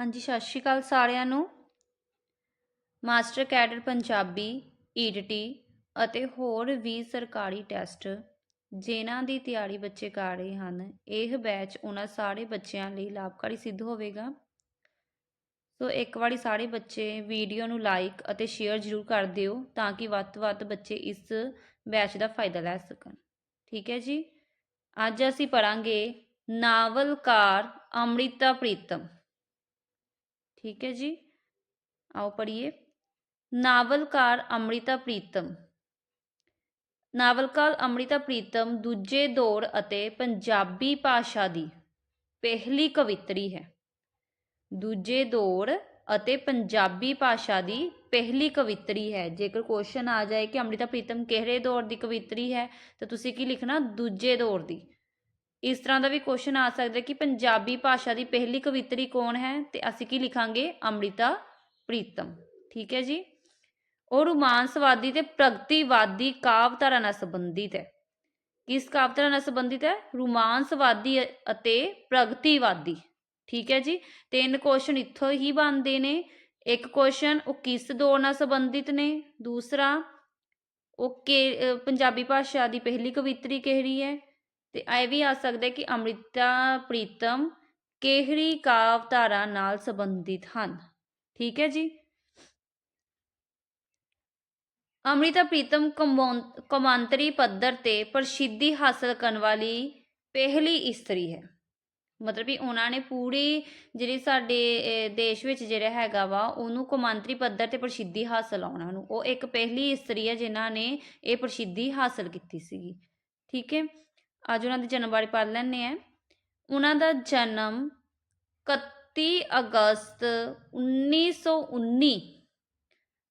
ਹਾਂਜੀ, ਸਤਿ ਸ਼੍ਰੀ ਅਕਾਲ ਸਾਰਿਆਂ ਨੂੰ। ਮਾਸਟਰ ਕੈਡਰ ਪੰਜਾਬੀ ਈਡੀਟੀ ਅਤੇ ਹੋਰ ਵੀ ਸਰਕਾਰੀ ਟੈਸਟ ਜਿਨ੍ਹਾਂ ਦੀ ਤਿਆਰੀ ਬੱਚੇ ਕਰ ਰਹੇ ਹਨ, ਇਹ ਬੈਚ ਉਹਨਾਂ ਸਾਰੇ ਬੱਚਿਆਂ ਲਈ ਲਾਭਕਾਰੀ ਸਿੱਧ ਹੋਵੇਗਾ। ਸੋ ਇੱਕ ਵਾਰੀ ਸਾਰੇ ਬੱਚੇ ਵੀਡੀਓ ਨੂੰ ਲਾਈਕ ਅਤੇ ਸ਼ੇਅਰ ਜ਼ਰੂਰ ਕਰ ਦਿਓ ਤਾਂ ਕਿ ਵੱਧ ਤੋਂ ਵੱਧ ਬੱਚੇ ਇਸ ਬੈਚ ਦਾ ਫਾਇਦਾ ਲੈ ਸਕਣ। ਠੀਕ ਹੈ ਜੀ? ਅੱਜ ਅਸੀਂ ਪੜਾਂਗੇ ਨਾਵਲਕਾਰ ਅੰਮ੍ਰਿਤਾ ਪ੍ਰੀਤਮ। ਠੀਕ ਹੈ ਜੀ। ਆਓ ਪੜ੍ਹੀਏ। ਨਾਵਲਕਾਰ ਅੰਮ੍ਰਿਤਾ ਪ੍ਰੀਤਮ। ਨਾਵਲਕਾਰ ਅੰਮ੍ਰਿਤਾ ਪ੍ਰੀਤਮ ਦੂਜੇ ਦੌਰ ਅਤੇ ਪੰਜਾਬੀ ਭਾਸ਼ਾ ਦੀ ਪਹਿਲੀ ਕਵਿਤਰੀ ਹੈ। ਦੂਜੇ ਦੌਰ ਅਤੇ ਪੰਜਾਬੀ ਭਾਸ਼ਾ ਦੀ ਪਹਿਲੀ ਕਵਿਤਰੀ ਹੈ। ਜੇਕਰ ਕੁਐਸਚਨ ਆ ਜਾਏ ਕਿ ਅੰਮ੍ਰਿਤਾ ਪ੍ਰੀਤਮ ਕਿਹੜੇ ਦੌਰ ਦੀ ਕਵਿਤਰੀ ਹੈ, ਤਾਂ ਤੁਸੀਂ ਕੀ ਲਿਖਣਾ? ਦੂਜੇ ਦੌਰ ਦੀ। ਇਸ ਤਰ੍ਹਾਂ ਦਾ ਵੀ ਕੁਐਸਚਨ ਆ ਸਕਦਾ ਕਿ ਪੰਜਾਬੀ ਭਾਸ਼ਾ ਦੀ ਪਹਿਲੀ ਕਵਿਤਰੀ ਕੌਣ ਹੈ ਤੇ ਅਸੀਂ ਕੀ ਲਿਖਾਂਗੇ? ਅੰਮ੍ਰਿਤਾ ਪ੍ਰੀਤਮ। ਠੀਕ ਹੈ ਜੀ? ਉਹ ਰੋਮਾਂਸਵਾਦੀ ਤੇ ਪ੍ਰਗਤੀਵਾਦੀ ਕਾਵਿਧਾਰਾ ਨਾਲ ਸੰਬੰਧਿਤ ਹੈ। ਕਿਸ ਕਾਵਿਧਾਰਾ ਨਾਲ ਸੰਬੰਧਿਤ ਹੈ? ਰੋਮਾਂਸਵਾਦੀ ਅਤੇ ਪ੍ਰਗਤੀਵਾਦੀ। ਠੀਕ ਹੈ ਜੀ? ਤਿੰਨ ਕੁਐਸਚਨ ਇੱਥੋਂ ਹੀ ਬਣਦੇ ਨੇ। ਇੱਕ ਕੁਐਸਚਨ ਉਹ ਕਿਸ ਦੌਰ ਨਾਲ ਸੰਬੰਧਿਤ ਨੇ? ਦੂਸਰਾ, ਉਹ ਕਿ ਪੰਜਾਬੀ ਭਾਸ਼ਾ ਦੀ ਪਹਿਲੀ ਕਵਿਤਰੀ ਕਿਹੜੀ ਹੈ? ਤੇ ਇਹ ਵੀ ਆ ਸਕਦਾ ਕਿ ਅੰਮ੍ਰਿਤਾ, ਪ੍ਰੀਤਮ ਕਿਹੜੀ ਕਾਵਧਾਰਾ ਨਾਲ ਸੰਬੰਧਿਤ ਹਨ? ਠੀਕ ਹੈ ਜੀ। ਅੰਮ੍ਰਿਤਾ, ਪ੍ਰੀਤਮ ਕੌਮਾਂਤਰੀ ਪੱਧਰ ਤੇ ਪ੍ਰਸਿੱਧੀ ਹਾਸਲ ਕਰਨ ਵਾਲੀ ਪਹਿਲੀ ਇਸਤਰੀ ਹੈ। ਮਤਲਬ ਵੀ ਉਹਨਾਂ ਨੇ ਪੂਰੀ ਜਿਹੜੀ ਸਾਡੇ ਦੇਸ਼ ਵਿੱਚ ਜਿਹੜਾ ਹੈਗਾ ਵਾ, ਉਹਨੂੰ ਕੌਮਾਂਤਰੀ ਪੱਧਰ ਤੇ ਪ੍ਰਸਿੱਧੀ ਹਾਸਲ ਆਉਣਾ ਨੂੰ। ਉਹ ਇੱਕ ਪਹਿਲੀ ਇਸਤਰੀ ਹੈ ਜਿਨ੍ਹਾਂ ਨੇ ਇਹ ਪ੍ਰਸਿੱਧੀ ਹਾਸਲ ਕੀਤੀ ਸੀਗੀ। ਠੀਕ ਹੈ। ਅੱਜ ਉਹਨਾਂ ਦੇ ਜਨਮ ਬਾਰੇ ਪੜ੍ਹ ਲੈਂਦੇ ਆ ਉਹਨਾਂ ਦਾ ਜਨਮ 31 ਅਗਸਤ 1919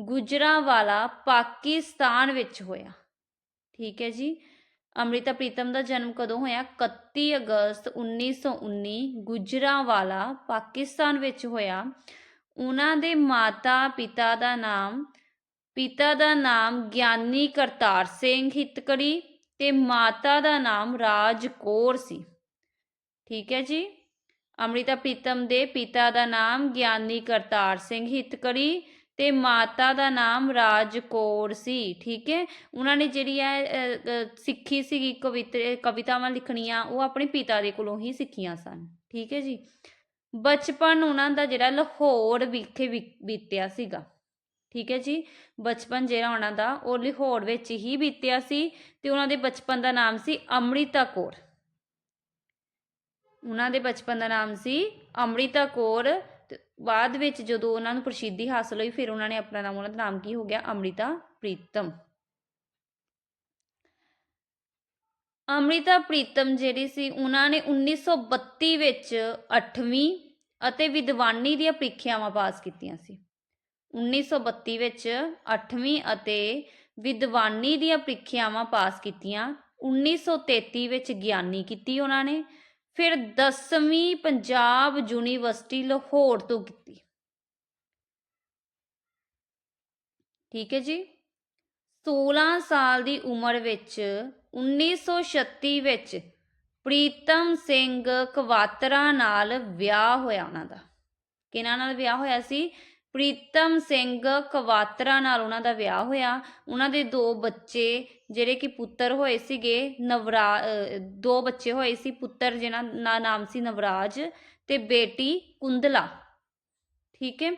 ਗੁਜਰਾਂਵਾਲਾ, ਪਾਕਿਸਤਾਨ ਵਿੱਚ ਹੋਇਆ। ਠੀਕ ਹੈ ਜੀ। ਅੰਮ੍ਰਿਤਾ ਪ੍ਰੀਤਮ ਦਾ ਜਨਮ ਕਦੋਂ ਹੋਇਆ? 31 ਅਗਸਤ 1919 ਗੁਜਰਾਂਵਾਲਾ, ਪਾਕਿਸਤਾਨ ਵਿੱਚ ਹੋਇਆ। ਉਹਨਾਂ ਦੇ ਮਾਤਾ ਪਿਤਾ ਦਾ ਨਾਮ, ਪਿਤਾ ਦਾ ਨਾਮ ਗਿਆਨੀ ਕਰਤਾਰ ਸਿੰਘ ਹਿੱਤਕੜੀ ਤੇ ਮਾਤਾ ਦਾ ਨਾਮ ਰਾਜ ਕੌਰ ਸੀ। ਠੀਕ ਹੈ ਜੀ? ਅੰਮ੍ਰਿਤਾ ਪ੍ਰੀਤਮ ਦੇ ਪਿਤਾ ਦਾ ਨਾਮ ਗਿਆਨੀ ਕਰਤਾਰ ਸਿੰਘ ਹਿਤਕੜੀ ਤੇ ਮਾਤਾ ਦਾ ਨਾਮ ਰਾਜ ਕੌਰ ਸੀ। ਠੀਕ ਹੈ? ਉਹਨਾਂ ਨੇ ਜਿਹੜੀ ਹੈ ਸਿੱਖੀ ਸੀਗੀ, ਕਵਿਤ, ਕਵਿਤਾਵਾਂ ਲਿਖਣੀਆਂ, ਉਹ ਆਪਣੇ ਪਿਤਾ ਦੇ ਕੋਲੋਂ ਹੀ ਸਿੱਖੀਆਂ ਸਨ। ਠੀਕ ਹੈ ਜੀ? ਬਚਪਨ ਉਹਨਾਂ ਦਾ ਜਿਹੜਾ ਲਾਹੌਰ ਵਿਖੇ ਬੀਤਿਆ ਸੀਗਾ। ਠੀਕ ਹੈ ਜੀ? ਬਚਪਨ ਜਿਹੜਾ ਉਹਨਾਂ ਦਾ, ਉਹ ਲਾਹੌਰ ਵਿੱਚ ਹੀ ਬੀਤਿਆ ਸੀ ਤੇ ਉਹਨਾਂ ਦੇ ਬਚਪਨ ਦਾ ਨਾਮ ਸੀ ਅੰਮ੍ਰਿਤਾ ਕੌਰ। ਉਹਨਾਂ ਦੇ ਬਚਪਨ ਦਾ ਨਾਮ ਸੀ ਅੰਮ੍ਰਿਤਾ ਕੌਰ ਤੇ ਬਾਅਦ ਵਿੱਚ ਜਦੋਂ ਉਹਨਾਂ ਨੂੰ ਪ੍ਰਸਿੱਧੀ ਹਾਸਲ ਹੋਈ, ਫਿਰ ਉਹਨਾਂ ਨੇ ਆਪਣਾ ਨਾਮ, ਉਹਨਾਂ ਦਾ ਨਾਮ ਕੀ ਹੋ ਗਿਆ? ਅੰਮ੍ਰਿਤਾ ਪ੍ਰੀਤਮ। ਅੰਮ੍ਰਿਤਾ ਪ੍ਰੀਤਮ ਜਿਹੜੀ ਸੀ, ਉਹਨਾਂ ਨੇ 1932 ਵਿੱਚ 8ਵੀਂ ਅਤੇ ਵਿਦਵਾਨੀ ਦੀਆਂ ਪ੍ਰੀਖਿਆਵਾਂ ਪਾਸ ਕੀਤੀਆਂ ਸੀ। 1932 ਵਿੱਚ 8ਵੀਂ ਅਤੇ ਵਿਦਵਾਨੀ ਦੀਆਂ ਪ੍ਰੀਖਿਆਵਾਂ ਪਾਸ ਕੀਤੀਆਂ। 1933 ਵਿੱਚ ਗਿਆਨੀ ਕੀਤੀ ਉਹਨਾਂ ਨੇ। ਫਿਰ 10ਵੀਂ ਪੰਜਾਬ ਯੂਨੀਵਰਸਿਟੀ ਲਾਹੌਰ ਤੋਂ ਕੀਤੀ। ਠੀਕ ਹੈ ਜੀ। 16 ਸਾਲ ਦੀ ਉਮਰ ਵਿੱਚ 1936 ਵਿੱਚ ਪ੍ਰੀਤਮ ਸਿੰਘ ਕਵਾਤਰਾ ਨਾਲ ਵਿਆਹ ਹੋਇਆ ਉਹਨਾਂ ਦਾ। ਕਿਹਨਾਂ ਨਾਲ ਵਿਆਹ ਹੋਇਆ ਸੀ? ਪ੍ਰੀਤਮ ਸਿੰਘ ਕਵਾਤਰਾ ਨਾਲ ਉਹਨਾਂ ਦਾ ਵਿਆਹ ਹੋਇਆ। ਉਹਨਾਂ ਦੇ ਦੋ ਬੱਚੇ ਜਿਹੜੇ ਕਿ ਪੁੱਤਰ ਹੋਏ ਸੀਗੇ, ਨਵਰਾ ਦੋ ਬੱਚੇ ਹੋਏ ਸੀ ਪੁੱਤਰ ਜਿਹਨਾਂ ਦਾ ਨਾਮ ਸੀ ਨਵਰਾਜ ਤੇ ਬੇਟੀ ਕੁੰਦਲਾ। ਠੀਕ ਹੈ।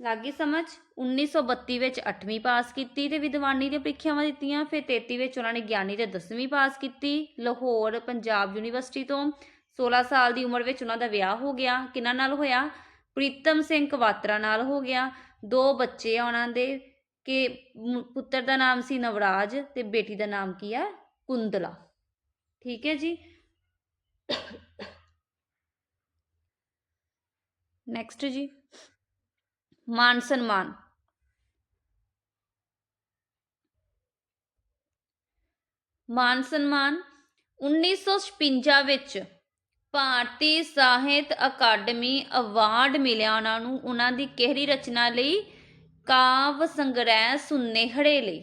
ਲੱਗੀ ਸਮਝ? 1932 ਵਿੱਚ 8ਵੀਂ ਪਾਸ ਕੀਤੀ ਤੇ ਵਿਦਵਾਨੀ ਦੀਆਂ ਪ੍ਰੀਖਿਆਵਾਂ ਦਿੱਤੀਆਂ। ਫਿਰ 33 ਵਿੱਚ ਉਹਨਾਂ ਨੇ ਗਿਆਨੀ ਤੇ 10ਵੀਂ ਪਾਸ ਕੀਤੀ। ਲਾਹੌਰ, ਪੰਜਾਬ ਯੂਨੀਵਰਸਿਟੀ ਤੋਂ 16 ਸਾਲ ਦੀ ਉਮਰ ਵਿੱਚ ਉਹਨਾਂ ਦਾ ਵਿਆਹ ਹੋ ਗਿਆ। ਕਿਹਨਾਂ ਨਾਲ ਹੋਇਆ? ਪ੍ਰੀਤਮ ਸਿੰਘ ਕਵਾਤਰਾ ਨਾਲ ਹੋ ਗਿਆ। ਦੋ ਬੱਚੇ ਆ ਉਹਨਾਂ ਦੇ ਕਿ ਪੁੱਤਰ ਦਾ ਨਾਮ ਸੀ ਨਵਰਾਜ ਤੇ ਬੇਟੀ ਦਾ ਨਾਮ ਕੀ ਹੈ ਕੁੰਦਲਾ। ਠੀਕ ਹੈ ਜੀ। ਨੈਕਸਟ ਜੀ। ਮਾਨ ਸਨਮਾਨ। ਮਾਨ ਸਨਮਾਨ 1956 ਵਿੱਚ ਭਾਰਤੀ ਸਾਹਿਤ ਅਕਾਦਮੀ ਅਵਾਰਡ ਮਿਲਿਆ ਉਹਨਾਂ ਨੂੰ, ਉਹਨਾਂ ਦੀ ਕਿਹੜੀ ਰਚਨਾ ਲਈ? ਕਾਵ ਸੰਗ੍ਰਹਿ ਸੁਨੇਹੜੇ ਲਈ।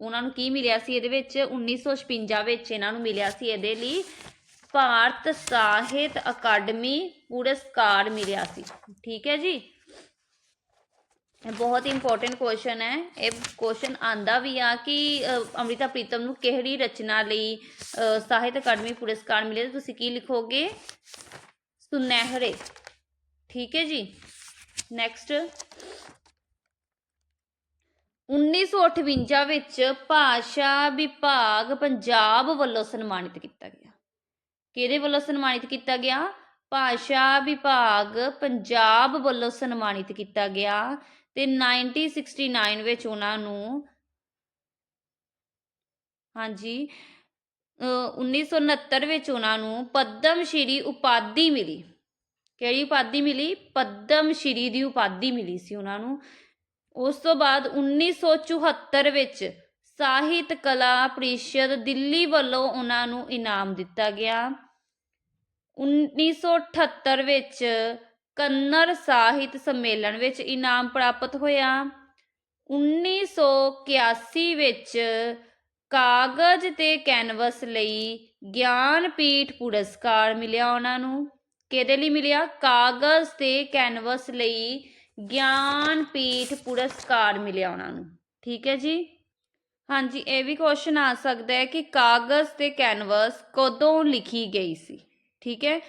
ਉਹਨਾਂ ਨੂੰ ਕੀ ਮਿਲਿਆ ਸੀ ਇਹਦੇ ਵਿੱਚ? 1956 ਵਿੱਚ ਇਹਨਾਂ ਨੂੰ ਮਿਲਿਆ ਸੀ ਇਹਦੇ ਲਈ। ਭਾਰਤ ਸਾਹਿਤ ਅਕਾਦਮੀ ਪੁਰਸਕਾਰ ਮਿਲਿਆ ਸੀ। ਠੀਕ ਹੈ ਜੀ? ਬਹੁਤ ਇੰਪੋਰਟੈਂਟ ਕੁਐਸਚਨ ਹੈ। ਇਹ ਕੁਐਸਚਨ ਆਂਦਾ ਵੀ ਆ ਕਿ ਅ, ਅੰਮ੍ਰਿਤਾ ਪ੍ਰੀਤਮ ਨੂੰ ਕਿਹੜੀ ਰਚਨਾ ਲਈ ਅ, ਸਾਹਿਤ ਅਕਾਦਮੀ ਪੁਰਸਕਾਰ ਮਿਲੇ ਤੁਸੀਂ ਕੀ ਲਿਖੋਗੇ? ਸੁਨਹਿਰੇ। ਠੀਕ ਹੈ ਜੀ? ਨੈਕਸਟ 1958 ਵਿੱਚ ਭਾਸ਼ਾ ਵਿਭਾਗ ਪੰਜਾਬ ਵੱਲੋਂ ਸਨਮਾਨਿਤ ਕੀਤਾ ਗਿਆ। ਕਿਹਦੇ ਵੱਲੋਂ ਸਨਮਾਨਿਤ ਕੀਤਾ ਗਿਆ? ਭਾਸ਼ਾ ਵਿਭਾਗ ਪੰਜਾਬ ਵੱਲੋਂ ਸਨਮਾਨਿਤ ਕੀਤਾ ਗਿਆ। ਤੇ 1969 ਵਿੱਚ ਉਹਨਾਂ ਨੂੰ ਹਾਂਜੀ, ਅਹ 1969 ਵਿੱਚ ਉਹਨਾਂ ਨੂੰ ਪਦਮ ਸ਼੍ਰੀ ਉਪਾਧੀ ਮਿਲੀ। ਕਿਹੜੀ ਉਪਾਧੀ ਮਿਲੀ? ਪਦਮ ਸ਼੍ਰੀ ਦੀ ਉਪਾਧੀ ਮਿਲੀ ਸੀ ਉਹਨਾਂ ਨੂੰ। ਉਸ ਤੋਂ ਬਾਅਦ 1974 ਵਿੱਚ ਸਾਹਿਤ ਕਲਾ ਪ੍ਰੀਸ਼ਦ ਦਿੱਲੀ ਵੱਲੋਂ ਉਹਨਾਂ ਨੂੰ ਇਨਾਮ ਦਿੱਤਾ ਗਿਆ। 1978 ਵਿੱਚ ਕੰਨੜ ਸਾਹਿਤ ਸੰਮੇਲਨ ਵਿੱਚ ਇਨਾਮ ਪ੍ਰਾਪਤ ਹੋਇਆ। 1981 ਵਿੱਚ ਕਾਗਜ਼ ਤੇ ਕੈਨਵਸ ਲਈ ਗਿਆਨਪੀਠ ਪੁਰਸਕਾਰ ਮਿਲਿਆ ਉਹਨਾਂ ਨੂੰ। ਕਿਹਦੇ ਲਈ ਮਿਲਿਆ? ਕਾਗਜ਼ ਤੇ ਕੈਨਵਸ ਲਈ ਗਿਆਨਪੀਠ ਪੁਰਸਕਾਰ ਮਿਲਿਆ ਉਹਨਾਂ ਨੂੰ। ਠੀਕ ਹੈ ਜੀ? ਹਾਂਜੀ, ਇਹ ਵੀ ਕੁਐਸਚਨ ਆ ਸਕਦਾ ਹੈ ਕਿ ਕਾਗਜ਼ ਤੇ ਕੈਨਵਸ ਕਦੋਂ ਲਿਖੀ ਗਈ ਸੀ? ਠੀਕ ਹੈ?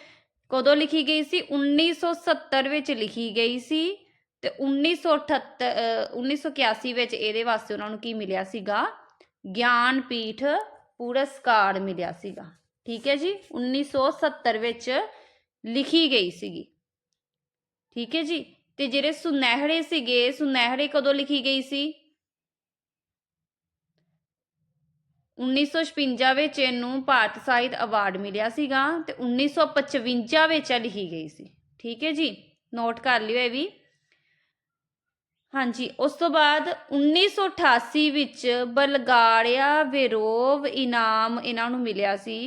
ਕਦੋਂ ਲਿਖੀ ਗਈ ਸੀ? 1970 ਵਿੱਚ ਲਿਖੀ ਗਈ ਸੀ ਤੇ 1978 ਅ, 1981 ਵਿੱਚ ਇਹਦੇ ਵਾਸਤੇ ਉਹਨਾਂ ਨੂੰ ਕੀ ਮਿਲਿਆ ਸੀਗਾ? ਗਿਆਨ ਪੀਠ ਪੁਰਸਕਾਰ ਮਿਲਿਆ ਸੀਗਾ। ਠੀਕ ਹੈ ਜੀ? 1970 ਵਿੱਚ ਲਿਖੀ ਗਈ ਸੀਗੀ। ਠੀਕ ਹੈ ਜੀ? ਤੇ ਜਿਹੜੇ ਸੁਨਹਿਰੇ ਸੀਗੇ ਸੁਨਹਿਰੇ ਕਦੋਂ ਲਿਖੀ ਗਈ ਸੀ? 1956 ਵਿੱਚ ਇਹਨੂੰ ਭਾਰਤ ਸਾਹਿਤ ਅਵਾਰਡ ਮਿਲਿਆ ਸੀਗਾ ਤੇ 1955 ਵਿੱਚ ਲਿਖੀ ਗਈ ਸੀ। ਠੀਕ ਹੈ ਜੀ? ਨੋਟ ਕਰ ਲਿਓ ਇਹ ਵੀ। ਹਾਂਜੀ, ਉਸ ਤੋਂ ਬਾਅਦ 1988 ਵਿੱਚ ਬਲਗਾਰੀਆ ਵਿਰੋਵ ਇਨਾਮ ਇਹਨਾਂ ਨੂੰ ਮਿਲਿਆ ਸੀ।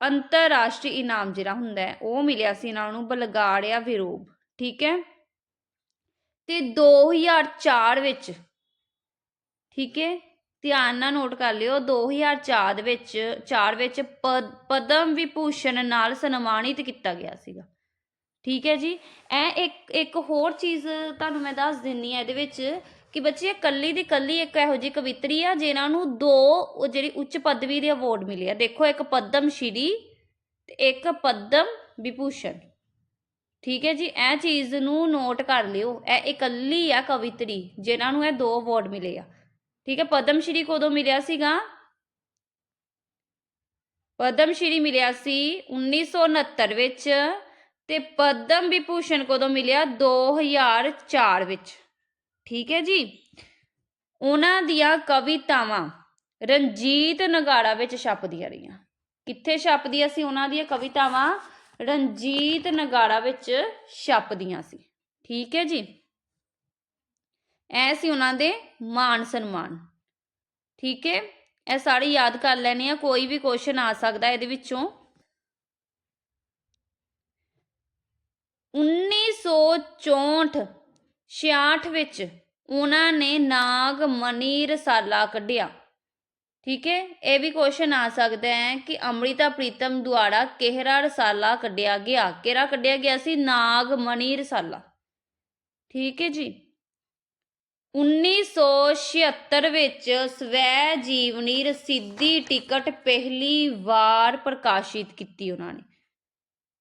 ਅੰਤਰਰਾਸ਼ਟਰੀ ਇਨਾਮ ਜਿਹੜਾ ਹੁੰਦਾ ਹੈ, ਉਹ ਮਿਲਿਆ ਸੀ ਇਹਨਾਂ ਨੂੰ ਬਲਗਾਰੀਆ ਵਿਰੋਵ। ਠੀਕ ਹੈ? ਤੇ 2004 ਵਿੱਚ, ਠੀਕ ਹੈ? ਧਿਆਨ ਨਾਲ ਨੋਟ ਕਰ ਲਿਓ 2004 ਦੇ ਵਿੱਚ 4 ਵਿੱਚ ਪਦਮ ਵਿਭੂਸ਼ਣ ਨਾਲ ਸਨਮਾਨਿਤ ਕੀਤਾ ਗਿਆ ਸੀਗਾ। ਠੀਕ ਹੈ ਜੀ? ਇਹ ਇੱਕ ਇੱਕ ਹੋਰ ਚੀਜ਼ ਤੁਹਾਨੂੰ ਮੈਂ ਦੱਸ ਦਿੰਨੀ ਆ ਇਹਦੇ ਵਿੱਚ ਕਿ ਬੱਚੇ ਕੱਲੀ ਦੀ ਕੱਲੀ ਇੱਕ ਇਹੋ ਜਿਹੀ ਕਵਿਤਰੀ ਆ ਜਿਨ੍ਹਾਂ ਨੂੰ ਦੋ ਜਿਹੜੀ ਉੱਚ ਪਦਵੀ ਦੇ ਅਵਾਰਡ ਮਿਲੇ ਆ। ਦੇਖੋ, ਇੱਕ ਪਦਮ ਸ਼੍ਰੀ ਤੇ ਇੱਕ ਪਦਮ ਵਿਭੂਸ਼ਣ। ਠੀਕ ਹੈ ਜੀ? ਇਹ ਚੀਜ਼ ਨੂੰ ਨੋਟ ਕਰ ਲਿਓ। ਇਹ ਇਕੱਲੀ ਆ ਕਵਿਤਰੀ ਜਿਨ੍ਹਾਂ ਨੂੰ ਇਹ ਦੋ ਅਵਾਰਡ ਮਿਲੇ ਆ। ਠੀਕ ਹੈ, ਪਦਮ ਸ਼੍ਰੀ ਕਦੋਂ ਮਿਲਿਆ ਸੀਗਾ? ਪਦਮ ਸ਼੍ਰੀ ਮਿਲਿਆ ਸੀ 1969 ਵਿੱਚ ਤੇ ਪਦਮ ਵਿਭੂਸ਼ਣ ਕਦੋਂ ਮਿਲਿਆ? 2004 ਵਿੱਚ। ਠੀਕ ਹੈ ਜੀ? ਉਹਨਾਂ ਦੀਆਂ ਕਵਿਤਾਵਾਂ ਰਣਜੀਤ ਨਗਾੜਾ ਵਿੱਚ ਛਪਦੀਆਂ ਰਹੀਆਂ। ਕਿੱਥੇ ਛਪਦੀਆਂ ਸੀ ਉਹਨਾਂ ਦੀਆਂ ਕਵਿਤਾਵਾਂ? ਰਣਜੀਤ ਨਗਾੜਾ ਵਿੱਚ ਛਪਦੀਆਂ ਸੀ। ਠੀਕ ਹੈ ਜੀ? ਐ ਸੀ ਉਹਨਾਂ ਦੇ ਮਾਨ ਸਨਮਾਨ। ਠੀਕ ਹੈ ਇਹ ਸਾਰੇ ਯਾਦ ਕਰ ਲੈਣੇ ਆ, ਕੋਈ ਵੀ ਕੁਐਸਚਨ ਆ ਸਕਦਾ ਇਹਦੇ ਵਿੱਚੋਂ। 1964 66 ਵਿੱਚ ਉਹਨਾਂ ਨੇ ਨਾਗ ਮਨੀ ਰਸਾਲਾ ਕੱਢਿਆ। ਠੀਕ ਹੈ ਇਹ ਵੀ ਕੁਐਸਚਨ ਆ ਸਕਦਾ ਹੈ ਕਿ ਅੰਮ੍ਰਿਤਾ ਪ੍ਰੀਤਮ ਦੁਆਰਾ ਕਿਹੜਾ ਰਸਾਲਾ ਕੱਢਿਆ ਗਿਆ? ਕਿਹੜਾ ਕੱਢਿਆ ਗਿਆ ਸੀ? ਨਾਗ ਮਨੀ ਰਸਾਲਾ ਠੀਕ ਹੈ ਜੀ? 1976 ਵਿੱਚ ਸਵੈ ਜੀਵਨੀ ਰਸੀਦੀ ਟਿਕਟ ਪਹਿਲੀ ਵਾਰ ਪ੍ਰਕਾਸ਼ਿਤ ਕੀਤੀ ਉਹਨਾਂ ਨੇ।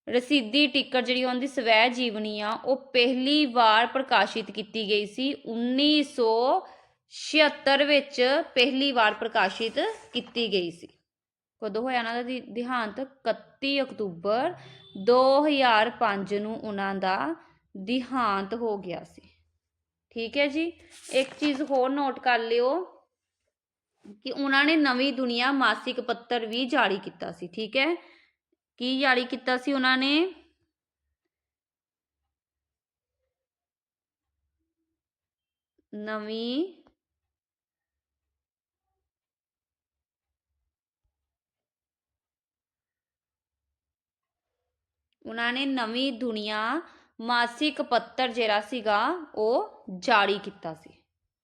ਰਸੀਦੀ ਟਿਕਟ ਜਿਹੜੀ ਉਹਨਾਂ ਦੀ ਸਵੈ ਜੀਵਨੀ ਆ, ਉਹ ਪਹਿਲੀ ਵਾਰ ਪ੍ਰਕਾਸ਼ਿਤ ਕੀਤੀ ਗਈ ਸੀ। 1976 ਵਿੱਚ ਪਹਿਲੀ ਵਾਰ ਪ੍ਰਕਾਸ਼ਿਤ ਕੀਤੀ ਗਈ ਸੀ। ਕਦੋਂ ਹੋਇਆ ਉਹਨਾਂ ਦਾ ਦਿ- ਦੇਹਾਂਤ? 31 ਅਕਤੂਬਰ 2005 ਨੂੰ ਉਹਨਾਂ ਦਾ ਦੇਹਾਂਤ ਹੋ ਗਿਆ ਸੀ। ਠੀਕ ਹੈ ਜੀ ਇੱਕ ਚੀਜ਼ ਹੋਰ ਨੋਟ ਕਰ ਲਿਓ ਕਿ ਉਹਨਾਂ ਨੇ ਨਵੀਂ ਦੁਨੀਆ ਮਾਸਿਕ ਪੱਤਰ ਵੀ ਜਾਰੀ ਕੀਤਾ ਸੀ ਠੀਕ ਹੈ ਕੀ ਜਾਰੀ ਕੀਤਾ ਸੀ ਉਹਨਾਂ ਨੇ ਨਵੀਂ ਉਹਨਾਂ ਨੇ ਨਵੀਂ ਦੁਨੀਆ ਮਾਸਿਕ ਪੱਤਰ ਜਿਹੜਾ ਸੀਗਾ, ਉਹ ਜਾਰੀ ਕੀਤਾ ਸੀ।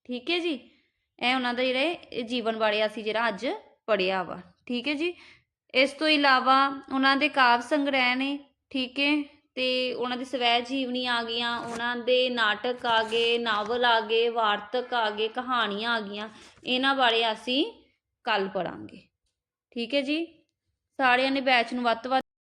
ਠੀਕ ਹੈ ਜੀ? ਇਹ ਉਹਨਾਂ ਦਾ ਜਿਹੜਾ ਜੀਵਨ ਬਾਰੇ ਅਸੀਂ ਜਿਹੜਾ ਅੱਜ ਪੜਿਆ ਵਾ। ਠੀਕ ਹੈ ਜੀ? ਇਸ ਤੋਂ ਇਲਾਵਾ ਉਹਨਾਂ ਦੇ ਕਾਵ ਸੰਗ੍ਰਹਿ ਨੇ, ਠੀਕ ਹੈ? ਤੇ ਉਹਨਾਂ ਦੀ ਸਵੈ ਜੀਵਨੀ ਆ ਗਈਆਂ, ਉਹਨਾਂ ਦੇ ਨਾਟਕ ਆ ਗਏ, ਨਾਵਲ ਆ ਗਏ, ਵਾਰਤਕ ਆ ਗਏ, ਕਹਾਣੀਆਂ ਆ ਗਈਆਂ। ਇਹਨਾਂ ਬਾਰੇ ਅਸੀਂ ਕੱਲ ਪੜਾਂਗੇ ਠੀਕ ਹੈ ਜੀ? ਸਾਰਿਆਂ ਨੇ ਬੈਚ ਨੂੰ ਵੱਧ ਤੋਂ ਵੱਧ